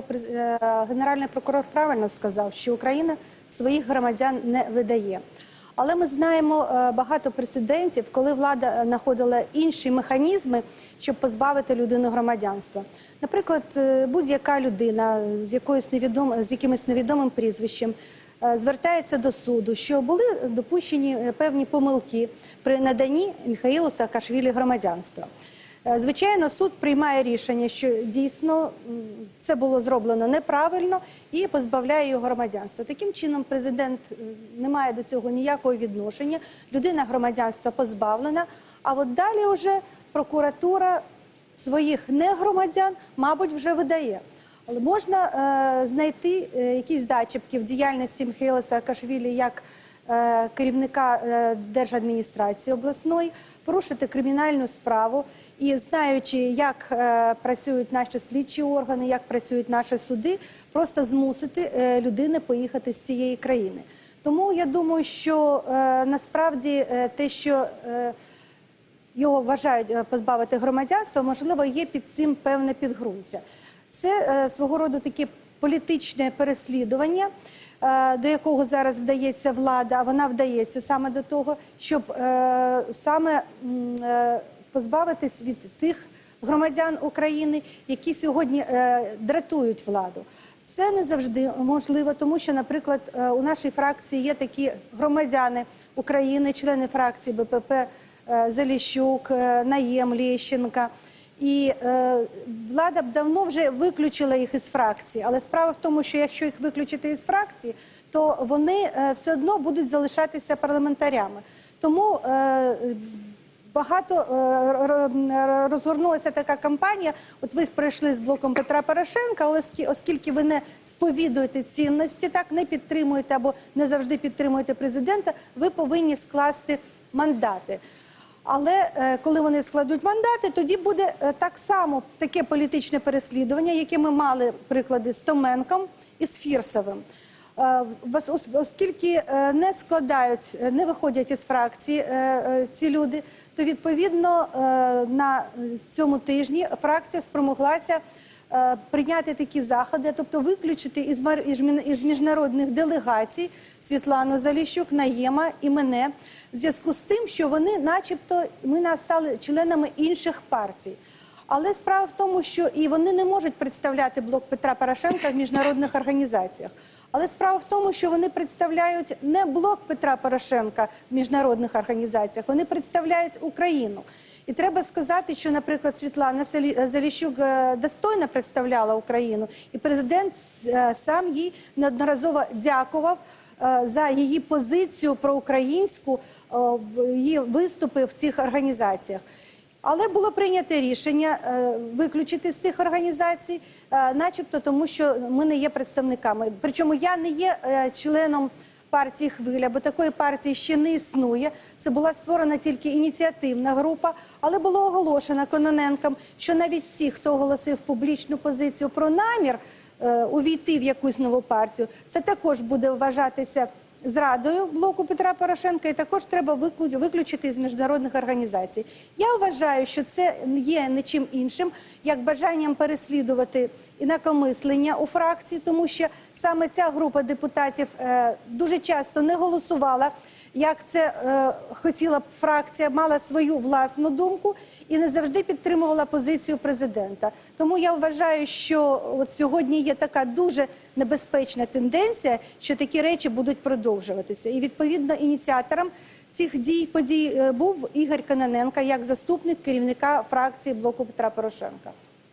През- е, Генеральний прокурор правильно сказав, що Україна своїх громадян не видає. Але ми знаємо е, багато прецедентів, коли влада е, знаходила інші механізми, щоб позбавити людину громадянства. Наприклад, е, будь-яка людина з якоюсь невідом... з якимось невідомим прізвищем е, звертається до суду, що були допущені е, певні помилки при наданні Михаїлу Саакашвілі громадянства. Е, Звичайно, суд приймає рішення, що дійсно це було зроблено неправильно і позбавляє його громадянства. Таким чином, президент е, не має до цього ніякого відношення. Людина громадянства позбавлена. А от далі вже прокуратура своїх негромадян, мабуть, вже видає. Але можна е, знайти е, якісь зачіпки в діяльності Михайла Саакашвілі як керівника е, держадміністрації обласної, порушити кримінальну справу і знаючи, як е, працюють наші слідчі органи, як працюють наші суди, просто змусити е, людини поїхати з цієї країни. Тому я думаю, що е, насправді е, те, що е, його вважають е, позбавити громадянства, можливо, є під цим певне підґрунтя. Це е, свого роду таке політичне переслідування, е, до якого зараз вдається влада, а вона вдається саме до того, щоб е, саме е, позбавитись від тих громадян України, які сьогодні е, дратують владу. Це не завжди можливо, тому що, наприклад, е, у нашій фракції є такі громадяни України, члени фракції БПП е, Заліщук, е, Наєм Лєщенка. І е, влада б давно вже виключила їх із фракції. Але справа в тому, що якщо їх виключити із фракції, то вони е, все одно будуть залишатися парламентарями. Тому е, багато е, розгорнулася така кампанія. От ви прийшли з блоком Петра Порошенка, але оскільки ви не сповідуєте цінності, так не підтримуєте або не завжди підтримуєте президента, ви повинні скласти мандати. Але е, коли вони складуть мандати, тоді буде е, так само таке політичне переслідування, яке ми мали приклади з Томенком і з Фірсовим. Е, Оскільки не складають, не виходять із фракції ці люди, то відповідно на цьому тижні фракція спромоглася прийняти такі заходи, тобто виключити із із міжнародних делегацій Світлану Заліщук, Наєма і мене в зв'язку з тим, що вони, начебто, ми стали членами інших партій. Але справа в тому, що і вони не можуть представляти блок Петра Порошенка в міжнародних організаціях. Але справа в тому, що вони представляють не блок Петра Порошенка в міжнародних організаціях, вони представляють Україну. І треба сказати, що, наприклад, Світлана Салі- Заліщук е, достойно представляла Україну, і президент е, сам їй неодноразово дякував е, за її позицію проукраїнську, е, її виступи в цих організаціях. Але було прийнято рішення е, виключити з тих організацій, е, начебто тому, що ми не є представниками. Причому я не є е, членом партії Хвиля, бо такої партії ще не існує. Це була створена тільки ініціативна група, але було оголошено Кононенком, що навіть ті, хто оголосив публічну позицію про намір увійти в якусь нову партію, це також буде вважатися зрадою блоку Петра Порошенка, і також треба виключити з міжнародних організацій. Я вважаю, що це є не чим іншим, як бажанням переслідувати інакомислення у фракції, тому що саме ця група депутатів е, дуже часто не голосувала. Як це е, хотіла б фракція, мала свою власну думку і не завжди підтримувала позицію президента. Тому я вважаю, що от сьогодні є така дуже небезпечна тенденція, що такі речі будуть продовжуватися. І відповідно ініціатором цих дій подій е, був Ігор Каноненко як заступник керівника фракції блоку Петра Порошенка.